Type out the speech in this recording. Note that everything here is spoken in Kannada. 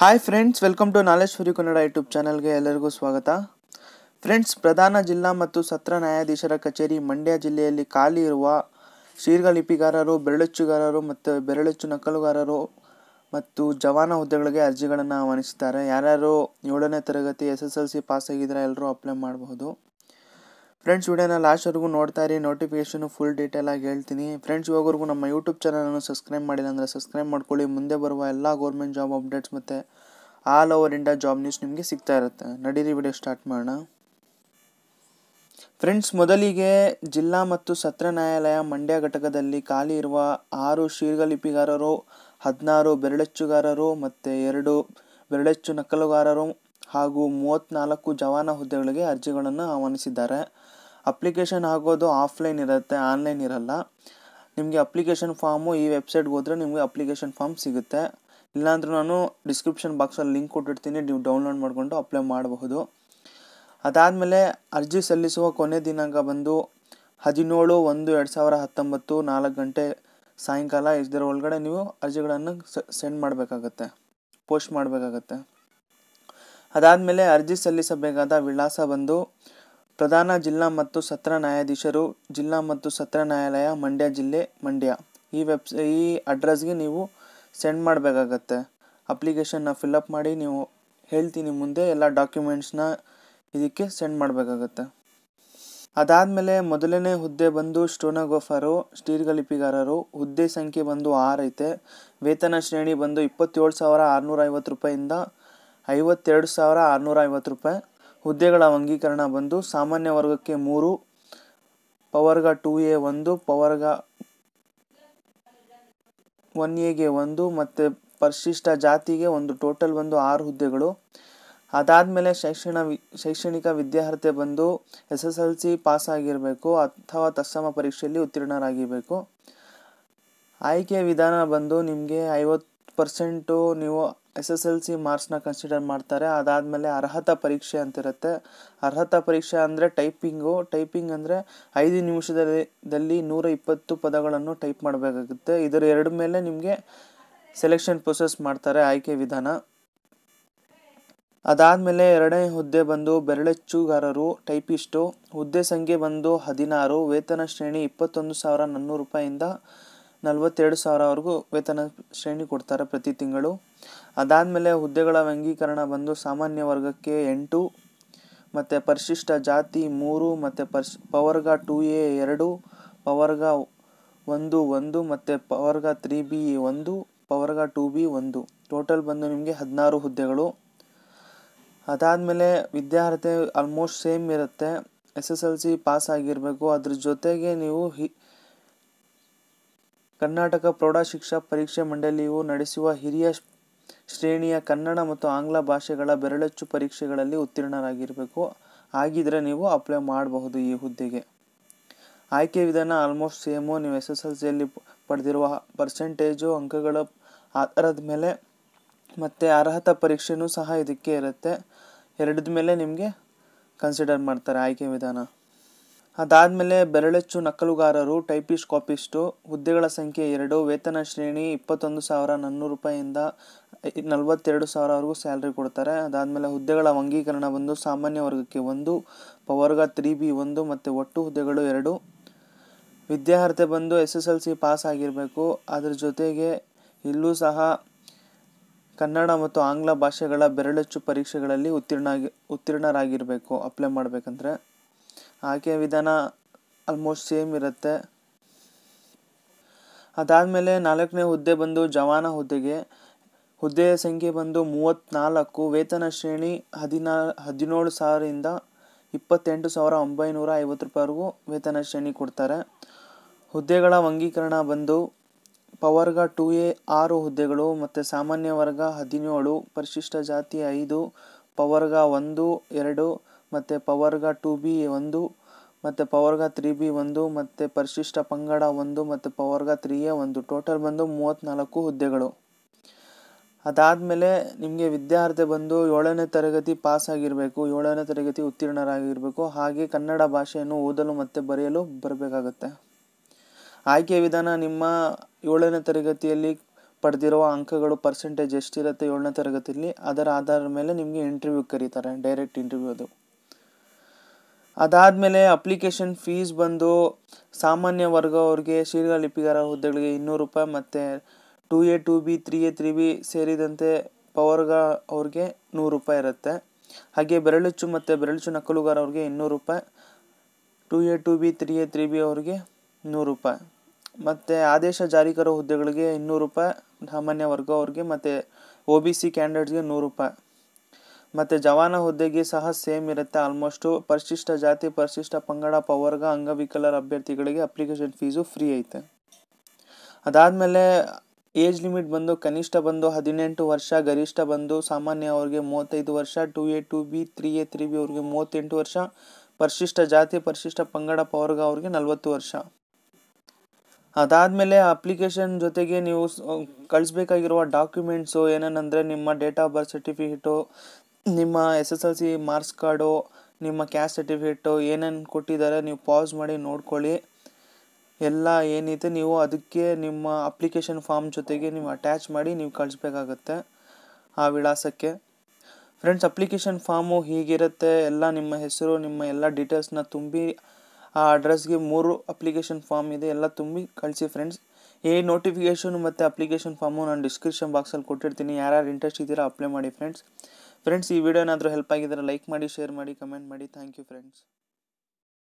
Hi friends welcome to Naleshwari Kannada YouTube ಚಾನಲ್ಗೆ ಎಲ್ಲರಿಗೂ ಸ್ವಾಗತ. ಫ್ರೆಂಡ್ಸ್ ಪ್ರಧಾನ ಜಿಲ್ಲಾ ಮತ್ತು ಸತ್ರ ನ್ಯಾಯಾಧೀಶರ ಕಚೇರಿ ಮಂಡ್ಯ ಜಿಲ್ಲೆಯಲ್ಲಿ ಖಾಲಿ ಇರುವ ಶೀರ್ಘ ಲಿಪಿಗಾರರು, ಬೆರಳಚ್ಚುಗಾರರು ಮತ್ತು ಬೆರಳಚ್ಚು ನಕಲುಗಾರರು ಮತ್ತು ಜವಾನ ಹುದ್ದೆಗಳಿಗೆ ಅರ್ಜಿಗಳನ್ನು ಆಹ್ವಾನಿಸಿದ್ದಾರೆ. ಯಾರ್ಯಾರು ಏಳನೇ ತರಗತಿ S S L C pass ಆಗಿದ್ರೆ ಎಲ್ಲರೂ ಅಪ್ಲೈ ಮಾಡಬಹುದು. ಫ್ರೆಂಡ್ಸ್ ವಿಡಿಯೋನ ಲಾಸ್ಟ್ವರೆಗೂ ನೋಡ್ತಾ ಇರಿ. ನೋಟಿಫಿಕೇಶನ್ ಫುಲ್ ಡೀಟೇಲ್ ಆಗಿ ಹೇಳ್ತೀನಿ. ಫ್ರೆಂಡ್ಸ್ ಇವಾಗವರೆಗೂ ನಮ್ಮ ಯೂಟ್ಯೂಬ್ ಚಾನಲನ್ನು ಸಬ್ಸ್ಕ್ರೈಬ್ ಮಾಡಿಲ್ಲ ಅಂದರೆ ಸಬ್ಸ್ಕ್ರೈಬ್ ಮಾಡ್ಕೊಳ್ಳಿ. ಮುಂದೆ ಬರುವ ಎಲ್ಲ ಗೌರ್ಮೆಂಟ್ ಜಾಬ್ ಅಪ್ಡೇಟ್ಸ್ ಮತ್ತು all over India job news ನಿಮಗೆ ಸಿಗ್ತಾ ಇರುತ್ತೆ. ನಡೀರಿ ವಿಡಿಯೋ ಸ್ಟಾರ್ಟ್ ಮಾಡೋಣ. ಫ್ರೆಂಡ್ಸ್ ಮೊದಲಿಗೆ ಜಿಲ್ಲಾ ಮತ್ತು ಸತ್ರ ನ್ಯಾಯಾಲಯ ಮಂಡ್ಯ ಘಟಕದಲ್ಲಿ ಖಾಲಿ ಇರುವ ಆರು ಶೀರ್ಘಲಿಪಿಗಾರರು, ಹದಿನಾರು ಬೆರಳೆಚ್ಚುಗಾರರು ಮತ್ತು ಎರಡು ಬೆರಳೆಚ್ಚು ನಕಲುಗಾರರು ಹಾಗೂ ಮೂವತ್ತ್ನಾಲ್ಕು ಜವಾನ ಹುದ್ದೆಗಳಿಗೆ ಅರ್ಜಿಗಳನ್ನು ಆಹ್ವಾನಿಸಿದ್ದಾರೆ. ಅಪ್ಲಿಕೇಶನ್ ಆಗೋದು ಆಫ್ಲೈನ್ ಇರುತ್ತೆ, ಆನ್ಲೈನ್ ಇರಲ್ಲ. ನಿಮಗೆ ಅಪ್ಲಿಕೇಶನ್ ಫಾರ್ಮು ಈ ವೆಬ್ಸೈಟ್ಗೆ ಹೋದರೆ ನಿಮಗೆ ಅಪ್ಲಿಕೇಶನ್ ಫಾರ್ಮ್ ಸಿಗುತ್ತೆ. ಇಲ್ಲಾಂದ್ರೂ ನಾನು ಡಿಸ್ಕ್ರಿಪ್ಷನ್ ಬಾಕ್ಸಲ್ಲಿ ಲಿಂಕ್ ಕೊಟ್ಟಿರ್ತೀನಿ, ನೀವು ಡೌನ್ಲೋಡ್ ಮಾಡಿಕೊಂಡು ಅಪ್ಲೈ ಮಾಡಬಹುದು. ಅದಾದಮೇಲೆ ಅರ್ಜಿ ಸಲ್ಲಿಸುವ ಕೊನೆ ದಿನಾಂಕ ಬಂದು ಹದಿನೇಳು ಒಂದು ಎರಡು ಸಾವಿರ ಹತ್ತೊಂಬತ್ತು ನಾಲ್ಕು ಗಂಟೆ ಸಾಯಂಕಾಲ ಇದರ ಒಳಗಡೆ ನೀವು ಅರ್ಜಿಗಳನ್ನು ಸೆಂಡ್ ಮಾಡಬೇಕಾಗತ್ತೆ, ಪೋಸ್ಟ್ ಮಾಡಬೇಕಾಗತ್ತೆ. ಅದಾದಮೇಲೆ ಅರ್ಜಿ ಸಲ್ಲಿಸಬೇಕಾದ ವಿಳಾಸ ಬಂದು ಪ್ರಧಾನ ಜಿಲ್ಲಾ ಮತ್ತು ಸತ್ರ ನ್ಯಾಯಾಧೀಶರು, ಜಿಲ್ಲಾ ಮತ್ತು ಸತ್ರ ನ್ಯಾಯಾಲಯ, ಮಂಡ್ಯ ಜಿಲ್ಲೆ, ಮಂಡ್ಯ. ಈ ವೆಬ್ಸ್ ಈ ಅಡ್ರೆಸ್ಗೆ ನೀವು ಸೆಂಡ್ ಮಾಡಬೇಕಾಗತ್ತೆ. ಅಪ್ಲಿಕೇಶನ್ನ ಫಿಲಪ್ ಮಾಡಿ ನೀವು ಹೇಳ್ತೀನಿ ಮುಂದೆ ಎಲ್ಲ ಡಾಕ್ಯುಮೆಂಟ್ಸ್ನ ಇದಕ್ಕೆ ಸೆಂಡ್ ಮಾಡಬೇಕಾಗತ್ತೆ. ಅದಾದಮೇಲೆ ಮೊದಲನೇ ಹುದ್ದೆ ಬಂದು ಸ್ಟೋನಗೋಫರು ಸ್ಟೀರ್ಗಲಿಪಿಗಾರರು ಹುದ್ದೆ ಸಂಖ್ಯೆ ಬಂದು ಐತೆ. ವೇತನ ಶ್ರೇಣಿ ಬಂದು ಇಪ್ಪತ್ತೇಳು ಸಾವಿರ ಆರುನೂರ ಐವತ್ತು ರೂಪಾಯಿಂದ ಐವತ್ತೆರಡು ಸಾವಿರ ಆರುನೂರ ಐವತ್ತು ರೂಪಾಯಿ. ಹುದ್ದೆಗಳ ಅಂಗೀಕರಣ ಬಂದು ಸಾಮಾನ್ಯ ವರ್ಗಕ್ಕೆ ಮೂರು, ಪವರ್ಗ ಟೂ ಎ ಒಂದು, ಪವರ್ಗ ಒನ್ ಎಗೆ ಒಂದು ಮತ್ತು ಪರಿಶಿಷ್ಟ ಜಾತಿಗೆ ಒಂದು. ಟೋಟಲ್ ಬಂದು ಆರು ಹುದ್ದೆಗಳು. ಅದಾದಮೇಲೆ ಶೈಕ್ಷಣ ವಿ, ಶೈಕ್ಷಣಿಕ ವಿದ್ಯಾರ್ಹತೆ ಬಂದು S S L C pass ಆಗಿರಬೇಕು ಅಥವಾ ತತ್ಸಮ ಪರೀಕ್ಷೆಯಲ್ಲಿ ಉತ್ತೀರ್ಣರಾಗಿರಬೇಕು. ಆಯ್ಕೆ ವಿಧಾನ ಬಂದು ನಿಮಗೆ ಐವತ್ತು ಪರ್ಸೆಂಟು ನೀವು ಎಸ್ ಎಸ್ ಎಲ್ ಸಿ ಮಾರ್ಕ್ಸ್ನ ಕನ್ಸಿಡರ್ ಮಾಡ್ತಾರೆ. ಅದಾದಮೇಲೆ ಅರ್ಹತಾ ಪರೀಕ್ಷೆ ಅಂತಿರುತ್ತೆ. ಅರ್ಹತಾ ಪರೀಕ್ಷೆ ಅಂದರೆ ಟೈಪಿಂಗು ಟೈಪಿಂಗ್ ಅಂದರೆ ಐದು ನಿಮಿಷದಲ್ಲಿ, ದಲ್ಲಿ ನೂರ ಇಪ್ಪತ್ತು ಪದಗಳನ್ನು ಟೈಪ್ ಮಾಡಬೇಕಾಗುತ್ತೆ. ಇದರ ಎರಡು ಮೇಲೆ ನಿಮಗೆ ಸೆಲೆಕ್ಷನ್ ಪ್ರೊಸೆಸ್ ಮಾಡ್ತಾರೆ ಆಯ್ಕೆ ವಿಧಾನ. ಅದಾದಮೇಲೆ ಎರಡನೇ ಹುದ್ದೆ ಬಂದು ಬೆರಳೆಚ್ಚುಗಾರರು ಟೈಪಿಸ್ಟು ಹುದ್ದೆ ಸಂಖ್ಯೆ ಬಂದು ಹದಿನಾರು. ವೇತನ ಶ್ರೇಣಿ ಇಪ್ಪತ್ತೊಂದು ಸಾವಿರ ನಾನ್ನೂರು ರೂಪಾಯಿಂದ ನಲವತ್ತೆರಡು ಸಾವಿರವರೆಗೂ ವೇತನ ಶ್ರೇಣಿ ಕೊಡ್ತಾರೆ ಪ್ರತಿ ತಿಂಗಳು. ಅದಾದಮೇಲೆ ಹುದ್ದೆಗಳ ವರ್ಗೀಕರಣ ಬಂದು ಸಾಮಾನ್ಯ ವರ್ಗಕ್ಕೆ ಎಂಟು, ಮತ್ತು ಪರಿಶಿಷ್ಟ ಜಾತಿ ಮೂರು, ಮತ್ತು ಪರ್ಶ್, ಪವರ್ಗ ಟೂ ಎ ಎರಡು, ಪವರ್ಗ ಒಂದು ಒಂದು, ಮತ್ತು ಪವರ್ಗ ತ್ರೀ ಬಿ ಒಂದು, ಪವರ್ಗ ಟೂ ಬಿ ಒಂದು. ಟೋಟಲ್ ಬಂದು ನಿಮಗೆ ಹದಿನಾರು ಹುದ್ದೆಗಳು. ಅದಾದಮೇಲೆ ವಿದ್ಯಾರ್ಹತೆ ಆಲ್ಮೋಸ್ಟ್ ಸೇಮ್ ಇರುತ್ತೆ. S S L C pass ಆಗಿರಬೇಕು. ಅದ್ರ ಜೊತೆಗೆ ನೀವು ಹಿ, ಕರ್ನಾಟಕ ಪ್ರೌಢಶಿಕ್ಷಾ ಪರೀಕ್ಷೆ ಮಂಡಳಿಯು ನಡೆಸುವ ಹಿರಿಯ ಶ್ರೇಣಿಯ ಕನ್ನಡ ಮತ್ತು ಆಂಗ್ಲ ಭಾಷೆಗಳ ಬೆರಳಚ್ಚು ಪರೀಕ್ಷೆಗಳಲ್ಲಿ ಉತ್ತೀರ್ಣರಾಗಿರಬೇಕು. ಹಾಗಿದ್ರೆ ನೀವು ಅಪ್ಲೈ ಮಾಡಬಹುದು ಈ ಹುದ್ದೆಗೆ. ಆಯ್ಕೆ ವಿಧಾನ ಆಲ್ಮೋಸ್ಟ್ ಸೇಮು ನೀವು ಎಸ್ ಎಸ್ ಎಲ್ ಸಿಯಲ್ಲಿ ಪಡೆದಿರುವ ಪರ್ಸೆಂಟೇಜು ಅಂಕಗಳ ಆಧಾರದ ಮೇಲೆ ಮತ್ತು ಅರ್ಹತಾ ಪರೀಕ್ಷೆನೂ ಸಹ ಇದಕ್ಕೆ ಇರುತ್ತೆ. ಎರಡದ ಮೇಲೆ ನಿಮಗೆ ಕನ್ಸಿಡರ್ ಮಾಡ್ತಾರೆ ಆಯ್ಕೆ ವಿಧಾನ. ಅದಾದಮೇಲೆ ಬೆರಳೆಚ್ಚು ನಕಲುಗಾರರು, ಟೈಪಿಸ್ಟ್, ಕಾಪಿಸ್ಟು, ಹುದ್ದೆಗಳ ಸಂಖ್ಯೆ ಎರಡು, ವೇತನ ಶ್ರೇಣಿ ಇಪ್ಪತ್ತೊಂದು ಸಾವಿರ ನಾನ್ನೂರು ರೂಪಾಯಿಂದ ನಲವತ್ತೆರಡು ಸಾವಿರವರೆಗೂ ಸ್ಯಾಲ್ರಿ ಕೊಡ್ತಾರೆ. ಅದಾದಮೇಲೆ ಹುದ್ದೆಗಳ ಅಂಗೀಕರಣ ಬಂದು ಸಾಮಾನ್ಯ ವರ್ಗಕ್ಕೆ ಒಂದು, ಪವರ್ಗ ತ್ರೀ ಬಿ ಒಂದು ಮತ್ತು ಒಟ್ಟು ಹುದ್ದೆಗಳು ಎರಡು. ವಿದ್ಯಾರ್ಹತೆ ಬಂದು S S L C pass ಆಗಿರಬೇಕು. ಅದರ ಜೊತೆಗೆ ಇಲ್ಲೂ ಸಹ ಕನ್ನಡ ಮತ್ತು ಆಂಗ್ಲ ಭಾಷೆಗಳ ಬೆರಳಚ್ಚು ಪರೀಕ್ಷೆಗಳಲ್ಲಿ ಉತ್ತೀರ್ಣ ಉತ್ತೀರ್ಣರಾಗಿರಬೇಕು, ಅಪ್ಲೈ ಮಾಡಬೇಕಂದ್ರೆ. ಆಯ್ಕೆ ವಿಧಾನ ಆಲ್ಮೋಸ್ಟ್ ಸೇಮ್ ಇರುತ್ತೆ. ಅದಾದಮೇಲೆ ನಾಲ್ಕನೇ ಹುದ್ದೆ ಬಂದು ಜವಾನ ಹುದ್ದೆಗೆ. ಹುದ್ದೆಯ ಸಂಖ್ಯೆ ಬಂದು ಮೂವತ್ತ್ನಾಲ್ಕು ವೇತನ ಶ್ರೇಣಿ ಹದಿನಾ, ಹದಿನೇಳು ಸಾವಿರದಿಂದ ಇಪ್ಪತ್ತೆಂಟು ಸಾವಿರ ಒಂಬೈನೂರ ಐವತ್ತು ರೂಪಾಯಿವರೆಗೂ ವೇತನ ಶ್ರೇಣಿ ಕೊಡ್ತಾರೆ. ಹುದ್ದೆಗಳ ಅಂಗೀಕರಣ ಬಂದು ಪವರ್ಗ ಟೂ ಎ ಆರು ಹುದ್ದೆಗಳು ಮತ್ತು ಸಾಮಾನ್ಯ ವರ್ಗ ಹದಿನೇಳು, ಪರಿಶಿಷ್ಟ ಜಾತಿ ಐದು, ಪವರ್ಗ ಒಂದು, ಎರಡು ಮತ್ತು ಪವರ್ಗ ಟು ಬಿ ಒಂದು, ಮತ್ತು ಪವರ್ಗ ತ್ರೀ ಬಿ ಒಂದು, ಮತ್ತು ಪರಿಶಿಷ್ಟ ಪಂಗಡ ಒಂದು, ಮತ್ತು ಪವರ್ಗ ತ್ರೀ ಎ ಒಂದು. ಟೋಟಲ್ ಬಂದು ಮೂವತ್ತ್ನಾಲ್ಕು ಹುದ್ದೆಗಳು. ಅದಾದಮೇಲೆ ನಿಮಗೆ ವಿದ್ಯಾರ್ಥಿ ಬಂದು ಏಳನೇ ತರಗತಿ ಪಾಸ್ ಆಗಿರಬೇಕು, ಏಳನೇ ತರಗತಿ ಉತ್ತೀರ್ಣರಾಗಿರಬೇಕು. ಹಾಗೆ ಕನ್ನಡ ಭಾಷೆಯನ್ನು ಓದಲು ಮತ್ತು ಬರೆಯಲು ಬರಬೇಕಾಗತ್ತೆ. ಆಯ್ಕೆ ವಿಧಾನ ನಿಮ್ಮ ಏಳನೇ ತರಗತಿಯಲ್ಲಿ ಪಡೆದಿರುವ ಅಂಕಗಳು ಪರ್ಸೆಂಟೇಜ್ ಎಷ್ಟಿರುತ್ತೆ ಏಳನೇ ತರಗತಿಯಲ್ಲಿ, ಅದರ ಆಧಾರದ ಮೇಲೆ ನಿಮಗೆ ಇಂಟರ್ವ್ಯೂ ಕರೀತಾರೆ ಡೈರೆಕ್ಟ್ ಇಂಟರ್ವ್ಯೂ ಅದು. ಅದಾದಮೇಲೆ ಅಪ್ಲಿಕೇಶನ್ ಫೀಸ್ ಬಂದು ಸಾಮಾನ್ಯ ವರ್ಗ ಅವ್ರಿಗೆ ಶೀರ್ಘ ಲಿಪಿಗಾರ ಹುದ್ದೆಗಳಿಗೆ ಇನ್ನೂರು ರೂಪಾಯಿ ಮತ್ತು two A two B three A three B ಸೇರಿದಂತೆ ಪವರ್ಗ ಅವ್ರಿಗೆ ನೂರು ರೂಪಾಯಿ ಇರುತ್ತೆ. ಹಾಗೆ ಬೆರಳುಚ್ಚು ಮತ್ತು ಬೆರಳುಚ್ಚು ನಕಲುಗಾರ ಅವ್ರಿಗೆ ಇನ್ನೂರು ರೂಪಾಯಿ two A two B three A three B ಅವ್ರಿಗೆ ನೂರು ರೂಪಾಯಿ. ಮತ್ತು ಆದೇಶ ಜಾರಿಕರ ಹುದ್ದೆಗಳಿಗೆ ಇನ್ನೂರು ರೂಪಾಯಿ, ಸಾಮಾನ್ಯ ವರ್ಗ ಅವ್ರಿಗೆ ಮತ್ತು ಒ ಬಿ ಸಿ ಕ್ಯಾಂಡಿಡೇಟ್ಸ್ಗೆ ನೂರು ರೂಪಾಯಿ. ಮತ್ತು ಜವಾನ ಹುದ್ದೆಗೆ ಸಹ ಸೇಮ್ ಇರುತ್ತೆ. ಆಲ್ಮೋಸ್ಟು ಪರಿಶಿಷ್ಟ ಜಾತಿ, ಪರಿಶಿಷ್ಟ ಪಂಗಡ, ಪವರ್ಗ, ಅಂಗವಿಕಲರ ಅಭ್ಯರ್ಥಿಗಳಿಗೆ ಅಪ್ಲಿಕೇಶನ್ ಫೀಸು ಫ್ರೀ ಐತೆ. ಅದಾದಮೇಲೆ ಏಜ್ ಲಿಮಿಟ್ ಬಂದು ಕನಿಷ್ಠ ಬಂದು ಹದಿನೆಂಟು ವರ್ಷ, ಗರಿಷ್ಠ ಬಂದು ಸಾಮಾನ್ಯ ಅವ್ರಿಗೆ ಮೂವತ್ತೈದು ವರ್ಷ two A two B three A three B ಅವ್ರಿಗೆ ಮೂವತ್ತೆಂಟು ವರ್ಷ, ಪರಿಶಿಷ್ಟ ಜಾತಿ, ಪರಿಶಿಷ್ಟ ಪಂಗಡ, ಪವರ್ಗ ಅವ್ರಿಗೆ ನಲವತ್ತು ವರ್ಷ. ಅದಾದಮೇಲೆ ಅಪ್ಲಿಕೇಶನ್ ಜೊತೆಗೆ ನೀವು ಕಳಿಸ್ಬೇಕಾಗಿರುವ ಡಾಕ್ಯುಮೆಂಟ್ಸು ಏನೇನಂದರೆ ನಿಮ್ಮ ಡೇಟ್ ಆಫ್ ಬರ್ತ್ ಸರ್ಟಿಫಿಕೇಟು ನಿಮ್ಮ S S L C marks card, ನಿಮ್ಮ ಕ್ಯಾಸ್ಟ್ ಸರ್ಟಿಫಿಕೇಟು ಏನೇನು ಕೊಟ್ಟಿದ್ದಾರೆ ನೀವು ಪಾಸ್ ಮಾಡಿ ನೋಡ್ಕೊಳ್ಳಿ. ಎಲ್ಲ ಏನಿದೆ ನೀವು ಅದಕ್ಕೆ ನಿಮ್ಮ ಅಪ್ಲಿಕೇಶನ್ ಫಾರ್ಮ್ ಜೊತೆಗೆ ನೀವು ಅಟ್ಯಾಚ್ ಮಾಡಿ ನೀವು ಕಳಿಸ್ಬೇಕಾಗತ್ತೆ ಆ ವಿಳಾಸಕ್ಕೆ. ಫ್ರೆಂಡ್ಸ್, ಅಪ್ಲಿಕೇಶನ್ ಫಾರ್ಮು ಹೀಗಿರುತ್ತೆ. ಎಲ್ಲ ನಿಮ್ಮ ಹೆಸರು, ನಿಮ್ಮ ಎಲ್ಲ ಡೀಟೇಲ್ಸ್ನ ತುಂಬಿ ಆ ಅಡ್ರೆಸ್ಗೆ ಮೂರು ಅಪ್ಲಿಕೇಶನ್ ಫಾರ್ಮ್ ಇದೆ. ಎಲ್ಲ ತುಂಬಿ ಕಳಿಸಿ ಫ್ರೆಂಡ್ಸ್. ಈ ನೋಟಿಫಿಕೇಷನ್ ಮತ್ತು ಅಪ್ಲಿಕೇಶನ್ ಫಾರ್ಮು ನಾನು ಡಿಸ್ಕ್ರಿಪ್ಷನ್ ಬಾಕ್ಸಲ್ಲಿ ಕೊಟ್ಟಿರ್ತೀನಿ. ಯಾರ್ಯಾರು ಇಂಟ್ರೆಸ್ಟ್ ಇದ್ದೀರಾ ಅಪ್ಲೈ ಮಾಡಿ ಫ್ರೆಂಡ್ಸ್. ಫ್ರೆಂಡ್ಸ್ ಈ ವಿಡಿಯೋ ಏನಾದರೂ ಹೆಲ್ಪ್ ಆಗಿದ್ದರೆ ಲೈಕ್ ಮಾಡಿ ಶೇರ್ ಮಾಡಿ ಕಮೆಂಟ್ ಮಾಡಿ. Thank you friends